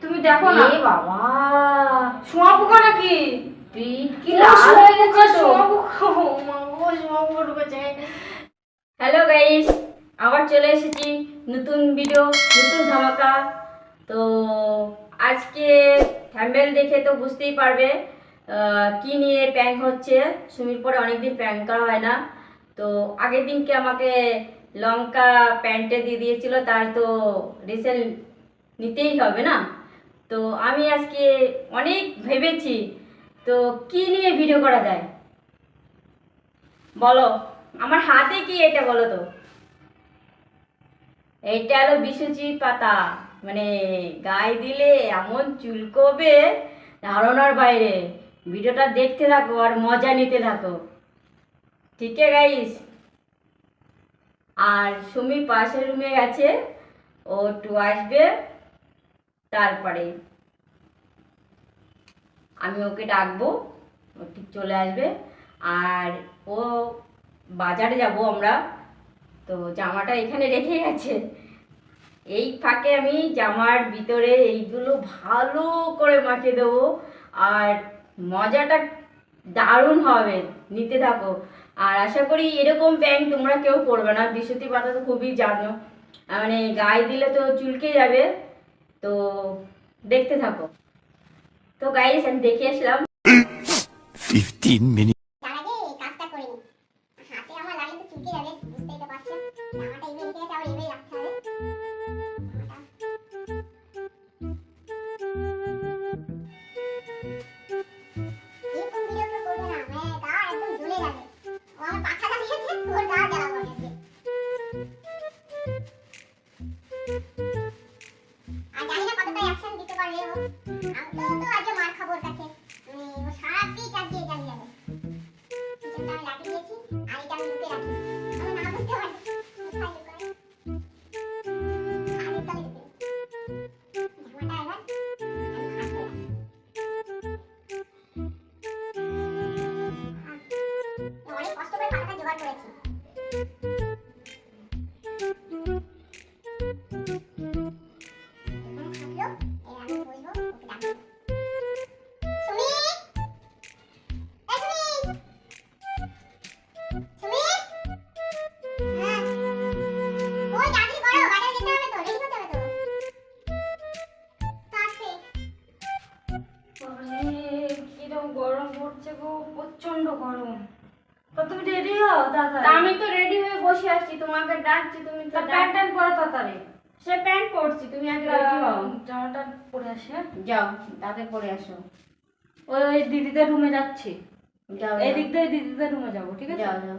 তুমি দেখো না। এ বাবা। শোয়া পোকা নাকি? কি লাল হয়ে গেছে তো। হ্যালো গাইস আবার চলে এসেছি নতুন ভিডিও নতুন ধামাকা। তো আজকে থ্যাম্বেল দেখে তো বুঝতেই পারবে কি নিয়ে প্যাং হচ্ছে। সুমির পরে অনেকদিন প্যাং করা হয় না। তো আগের দিনকে আমাকে লঙ্কা প্যান্টে দিয়ে দিয়েছিল তার তো রিসেল নিতেই হবে না? তো আমি আজকে অনেক ভেবেছি, তো কি নিয়ে ভিডিও করা যায়? বলো, আমার হাতে কি এটা বলো তো? এইটা হলো বিশুচি পাতা। মানে গায়ে দিলে এমন চুলকবে ধারণার বাইরে। ভিডিওটা দেখতে থাকো আর মজা নিতে থাকো। ঠিক গাইস আর সুমি পাশের রুমে গেছে, ও একটু আসবে। তারপরে আমি ওকে ডাকবো, ও ঠিক চলে আসবে। আর ও বাজারে যাব আমরা। তো জামাটা এখানে রেখে গেছে। এই ফাঁকে আমি জামার ভিতরে এইগুলো ভালো করে মাখিয়ে দেবো। আর মজাটা দারুণ হবে, নিতে থাকো। আর আশা করি এরকম প্যান্ট তোমরা কেউ পরবে না। বিশুতি পাতা তো খুবই জানো মানে গায়ে দিলে তো চুলকে যাবে। তো দেখতে থাকো। তো গাইস আমি দেখে আসলাম। 15 minutes. তার আগে বসে আছি তোমাকে ডাকছি তুমি তো প্যান্ট ট্যান্ট পরো তাড়াতাড়ি। সে প্যান্ট পরছি তুমি আগে রেডি হও। জামাটা পরে আসি হ্যাঁ? যাও তাকে পরে আসো। ওই ওই দিদিদের রুমে যাচ্ছি। যাও এই দিক দিয়ে দিদিদের রুমে যাব ঠিক আছে? যাও যাও।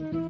হলো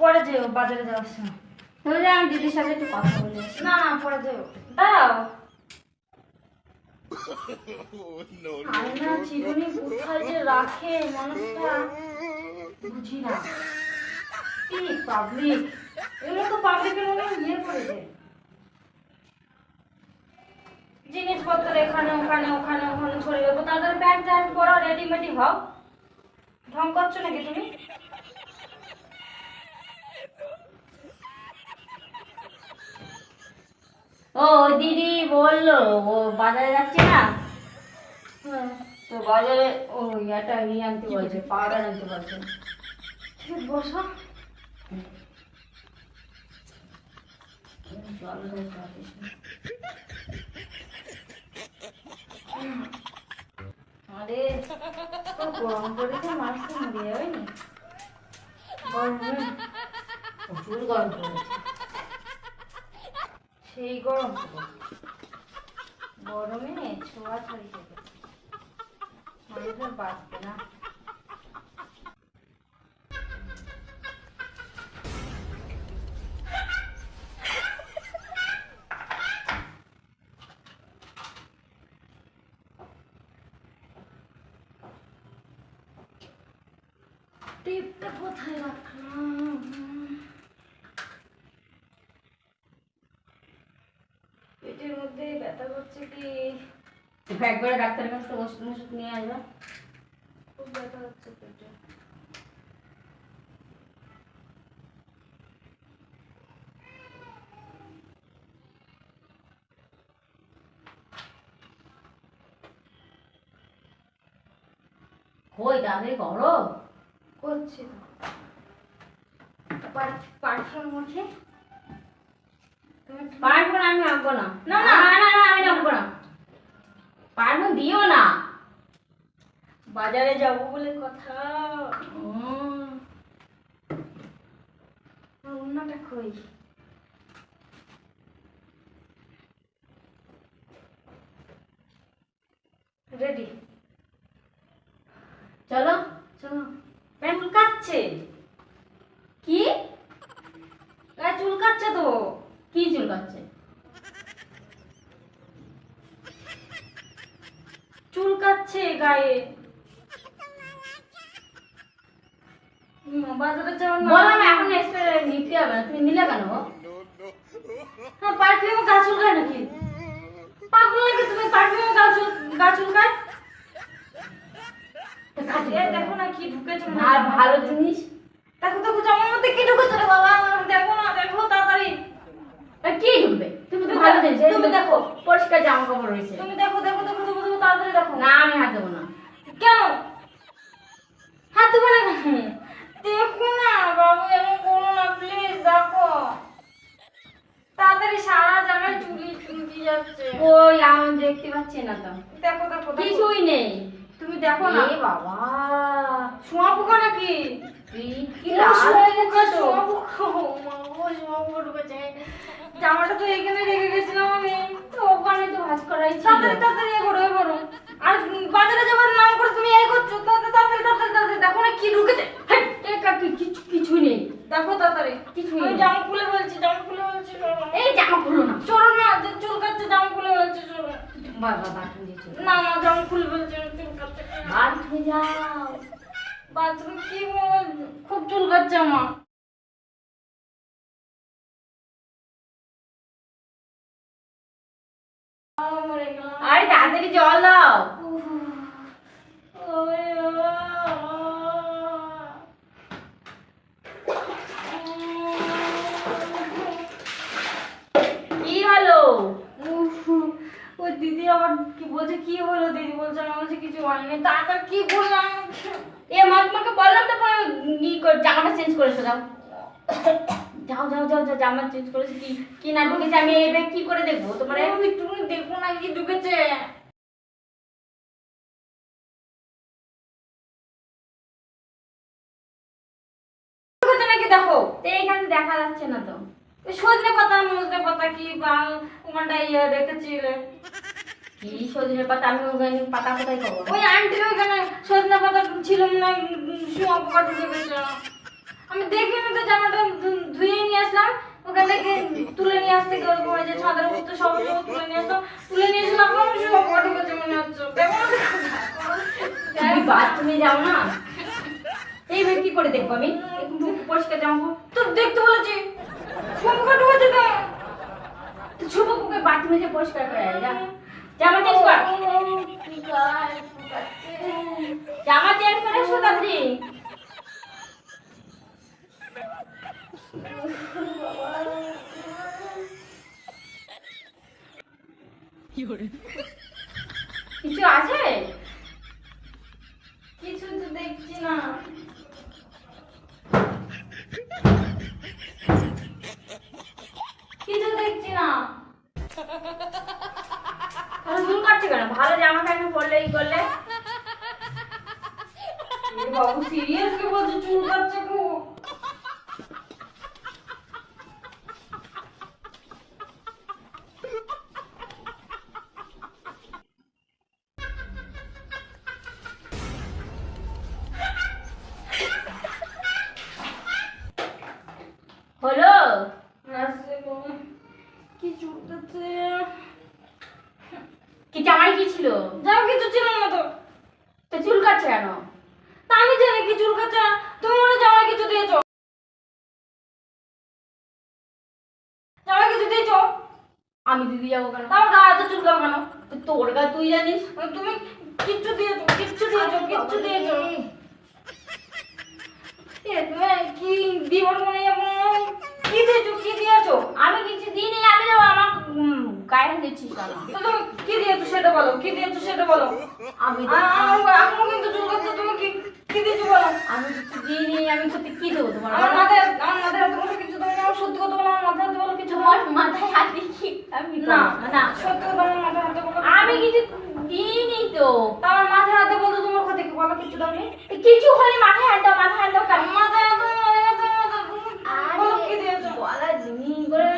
পরে যেও বাজারে যাওয়ার সময়। যাও আমি দিদির সাথে একটু কথা বলে। না না পরে যেও দাঁড়াও। আয়না চিরুনি কোথায় যে রাখে মানুষটা বুঝি না। কি পাবলিক এগুলো তো পাবলিকের মনে ইয়ে করেছে জিনিসপত্র এখানে ওখানে ওখানে ওখানে ছড়িয়ে দেবো। তাদের প্যান্ট ট্যান্ট পরা রেডিমেডি হও। ঢং করছ নাকি তুমি? ও দিদি বলল ও বাজারে যাচ্ছে না? হ্যাঁ। তো বাজারে ও ইয়াটা নিয়ে আনতে বলছে পাউডার আনতে বলছে। বসো। আরে গরম পড়েছে সেই গরম গরমে ছোঁয়া ছাড়ি যাবে তো বাঁচবে না টিপটা কোথায় রাখলাম পেটের মধ্যে করছে কি একবারে ডাক্তারের কাছ থেকে ওষুধ ওষুধ নিয়ে আসবে। খুব ব্যথা হচ্ছে পেটে। কই করো। করছি মুখে তুমি পারব না আমি আঁকবো না। না, না। না। না না আমি আঁকবো না। পারব দিও না। বাজারে যাব বলে কথা। অন্যটা কই? রেডি চলো চলো প্যান্ট কাটছে কি গায়ে চুল কাটছে তো কি চুলকাচ্ছে চুল কাটছে গায়ে হুম, বাজারে যাও না বললাম এখন এক্সপ্রে নিতে হবে না তুমি নিলে কেন হ্যাঁ পারফিউমে গা চুলকায় নাকি পাগল তুমি গা চুল গা চুলকায়। এ দেখো না কি ঢুকেছে আর ভালো জিনিস। দেখো দেখো জামার মধ্যে কি ঢুকেছে রে বাবা? দেখো না দেখো তাড়াতাড়ি। কি ঢুকবে? তুমি তো ভালো জিনিস। তুমি দেখো। পরিষ্কার জামা কাপড় রয়েছে। তুমি দেখো দেখো দেখো দেখো দেখো তাড়াতাড়ি দেখো। না আমি হাত দেবো না। কেন? হাত দেবো না দেখো না বাবু এমন করো না প্লিজ দেখো তাড়াতাড়ি সারা জায়গায় চুলি চুলকি যাচ্ছে। ওই আমি দেখতে পাচ্ছি না তো। দেখো দেখো। কিছুই নেই। তুমি দেখো না? এ বাবা। শোয়া পোকা নাকি? কি শোয়া পোকা, তো। শোয়া পোকা। ও শোয়া পোকা ঢুকেছে। জামাটা তো এখানে রেখে গেছিলাম আমি। তো ওখানে তো ভাজ করাই ছিল। তাড়াতাড়ি তাড়াতাড়ি করো আর বাজারে যাবার নাম করে তুমি এই করছ তাড়াতাড়ি তাড়াতাড়ি তাড়াতাড়ি। দেখো না কি ঢুকেছে। হেই, এ কাকি কিছু কিছু নেই। দেখো তাড়াতাড়ি কিছুই আমি। জামা খুলে বলছি জামা খুলে বলছি সরো। এই জামা খুলো না সরো না যে চুল কাটছে জামা খুলে বলছি সরো। বাবা বাথরুম দিয়ে চলো না না জামা খুলে বলছি আমি চুল কাটছে বাথরুমে যাও বাথরুম কি বল খুব চুল কাটছে আমার আরে তাড়াতাড়ি জল দাও ওরে বাবা। কি হলো উফ, ওই দিদি আবার কি বলছে কি হলো দিদি বলছে না বলছে কিছু হয়নি তারপর কি করলাম এ মা তোমাকে বললাম তো করে জামাটা চেঞ্জ করেছ যাও যাও যাও যাও যাও জামা চেঞ্জ করেছ কি কি না ঢুকেছে আমি এবার কি করে দেখব তোমার? আমি একটুখানি দেখব না কি ঢুকেছে। দেখো? তো এখানে দেখা যাচ্ছে না তো। সজনে পাতা মজনে পাতা কি বা ওখানটা ইয়ে রেখেছিলে? কি সজনে পাতা আমি ওখানে পাতা কোথায় পাবো ওই আন্টির সজনে পাতা ছিল না পোকা ঢুকে গেছিল আমি দেখিনি তো জামাটা ধুয়ে নিয়ে আসলাম। ওখান থেকে তুলে নিয়ে আসতে গেল যে ছাদের উপর তো সব তুলে নিয়ে আসলাম। তুলে নিয়ে ঢুকেছে মনে হচ্ছে। তুমি বাথরুমে যাও না। এইভাবে কি করে দেখব আমি? পরিষ্কার জামা তো দেখতে বলেছি। পোকা ঢুকেছে তো। তো ছোট কুকে বাথরুমে যে পরিষ্কার করে যা। জামা চেঞ্জ কর। জামা চেঞ্জ করে এসো কিছু আছে কিছু তো দেখছি না কিছু দেখছি না তাহলে চুল কাটছে কেন ভালো জামা প্যান্ট পরলে ই করলে এ বাবু সিরিয়াসলি বলছে চুল কাটছে খুব তো চুল কাটছে কেন তা আমি না তুমি মনে জামাই কিছু দিয়েছ। জামাই কিছু দিয়েছ? আমি দিদি যাব কেন? তার গায়ে এত চুলকাবো কেন? তোর গায়ে তুই জানিস? তুমি কিচ্ছু দিয়েছ কিচ্ছু দিয়েছ কিচ্ছু দিয়েছ। কি দিব মনে হয়? কি দিয়েছ? আমি কিছু দিইনি আমি যাব আমার গায়ে দিচ্ছিস কেন তো তুমি কি দিয়েছ সেটা বলো কি দিয়েছ সেটা বলো। আমি কিন্তু চুল তুমি কি কি দিয়েছ বলো। আমি কিছু দিইনি আমি সত্যি কি দেবো তোমার আমার মাথায় আমার মাথায় হাতে বলো কিছু তুমি আমার সত্যি কথা বলো আমার মাথায় হাতে বলো কিছু তোমার মাথায় হাত কি আমি না না সত্যি কথা আমার মাথায় হাতে বলো আমি কিছু দিইনি তো। তা আমার মাথায় হাতে বলো তোমার কথা কি বলো কিছু দাও কিছু হলে মাথায় হাত দাও মাথায় হাত দাও? মাথায় কি দিয়েছ করে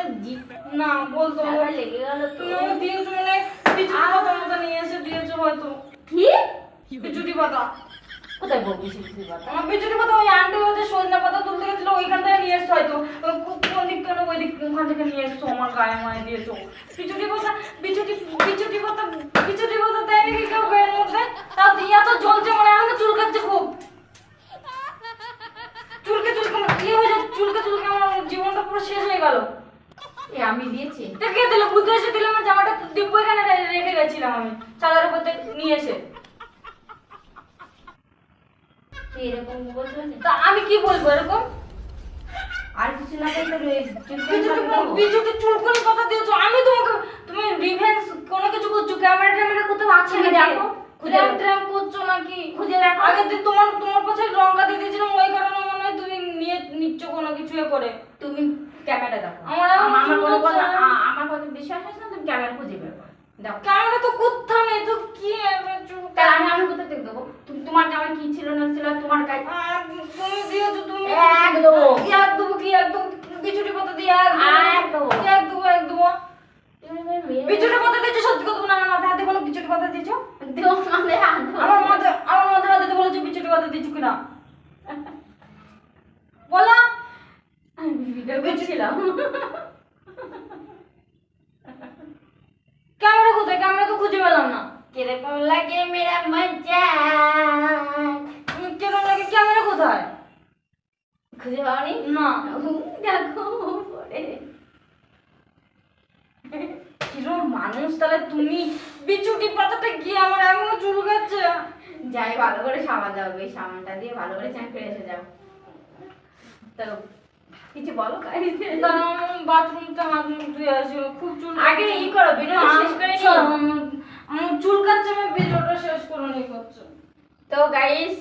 না বলতো। চালা লেগে গেল তুমি আমাকে দিয়েছ মানে বিচুটি পাতা মতো নিয়ে এসে দিয়েছ হয়তো। কি? বিচুটি পাতা। কোথায় বলবি শিখতে পারো আমার বিচুটি পাতা ওই আন্টি হচ্ছে সজনা পাতা তুলতে গেছিল ওইখান থেকে নিয়ে এসছো হয়তো। কোন দিক থেকে ওই দিক ওখান থেকে নিয়ে এসছো আমার গায়ে মায়ে দিয়েছ। বিচুটি পাতা বিচুটি বিচুটি পাতা বিচুটি পাতা দেয় নাকি কেউ গায়ের মধ্যে? তাও দিয়া তো জ্বলছে মানে আমাকে চুলকাচ্ছে খুব। চুলকে চুলকে আমার কি হয়ে যায় চুলকে চুলকে আমার জীবনটা পুরো শেষ হয়ে গেল। এ আমি দিয়েছি। দেখে দিল? বুদ্ধ এসে দিল আমার জামাটা দিব্য এখানে রেখে গেছিলাম আমি। চাদরের উপর নিয়ে এসে। এরকম বলছো না? তা আমি কি বলব এরকম? আর কিছু না বিজুটি চুলকুনি কথা দিয়েছ। আমি তোমাকে তুমি রিভেন্স কোনো কিছু করছ? ক্যামেরা ট্যামেরা কোথাও আছে নাকি? দেখো, খুঁজে ট্র্যাম করছ নাকি? খুঁজে দেখো। আগে তোমার তোমার পাশে লঙ্কা দিয়ে দিয়েছিলাম ওই কারণে মনে কিছু করে তুমি ক্যামেরা দেখো। আমার আমার কোনো কথা। আ- আমার কথা বিশ্বাস আছে না তুমি ক্যামেরা খুঁজে বের করো। দেখো। ক্যামেরা তো কোথাও নেই? তো কি তাহলে আমি আমি কোথায় দেখে দেবো? তুমি তোমার জামাই কি ছিল না ছিল তোমার কাছে আর তুমি দিয়েছ তুমি এক দেবো। এক দেবো কি এক দেবো বিচুটি পাতা দিয়ে এক দেবো। এক দেবো। এক দেবো এক দেবো বিচুটি পাতা দিয়েছ সত্যি কথা বলো আমার মাথায় হাতে বলো বিচুটি পাতা দিয়েছ? মানে আমার মাথায় আমার মাথায় হাতে বলেছ বিচুটি পাতা দিয়েছ কিনা বলো আমি ভিডিও করছিলাম ক্যামেরা কোথায়? ক্যামেরা তো খুঁজে পেলাম না। কীরকম লাগে মেরা মজা কেরম লাগে? ক্যামেরা কোথায়? খুঁজে পাওনি? না। দেখো কিরম মানুষ? তাহলে তুমি বিচুটি পাতাটা গিয়ে আমার এখনও চুল কাচ্ছে যাই ভালো করে সাবান দাও ওই সাবানটা দিয়ে ভালো করে চান করে এসে যাও। তো কিছু বলো বাথরুমটা হাত মুখ ধুয়ে আসি খুব চুল আগে ই করো শেষ করে নিও। আমার- আমার চুল আমি ভিডিওটা শেষ করে নি করছে। তো গাইস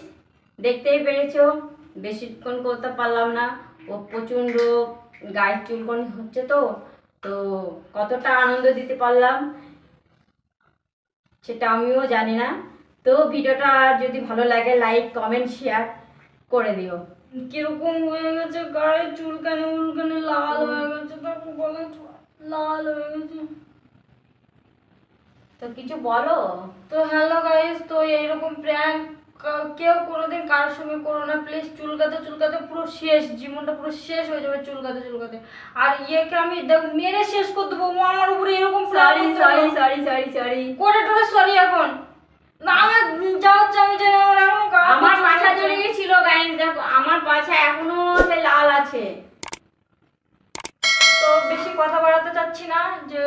দেখতেই পেরেছ বেশিক্ষণ করতে পারলাম না। ও প্রচণ্ড গায়ের চুলকন হচ্ছে তো তো কতটা আনন্দ দিতে পারলাম সেটা আমিও জানি না। তো ভিডিওটা যদি ভালো লাগে লাইক কমেন্ট শেয়ার করে দিও। কীরকম হয়ে গেছে? গায়ে চুলকানি উলকানি লাল হয়ে গেছে দেখো বলে তো, লাল হয়ে গেছে। তো কিছু বলো? তো হ্যালো গাইস তো এইরকম প্র্যাঙ্ক কেউ কোনোদিন কারোর সঙ্গে করো না। প্লিজ চুলকাতে চুলকাতে পুরো শেষ জীবনটা পুরো শেষ হয়ে যাবে চুলকাতে চুলকাতে। আর ইয়েকে আমি দেখ- মেরে শেষ করে দেবো। আমার উপরে এরকম sorry sorry. Sorry sorry sorry করে টোরে সরি এখন। না আমার যা হচ্ছে আমি জানি আমার এখন আমার। পাছা জ্বলে গেছিল গাইস দেখো আমার পাছা এখনও লাল আছে। তো বেশি কথা বাড়াতে চাচ্ছি না যে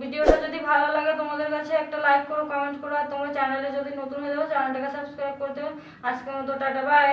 ভিডিওটা যদি ভালো লাগে তোমাদের কাছে একটা লাইক করো কমেন্ট করো আর তোমার চ্যানেলে যদি নতুন হয়ে যাও চ্যানেলটাকে সাবস্ক্রাইব করে দেবে। আজকের মতো টাটা বাই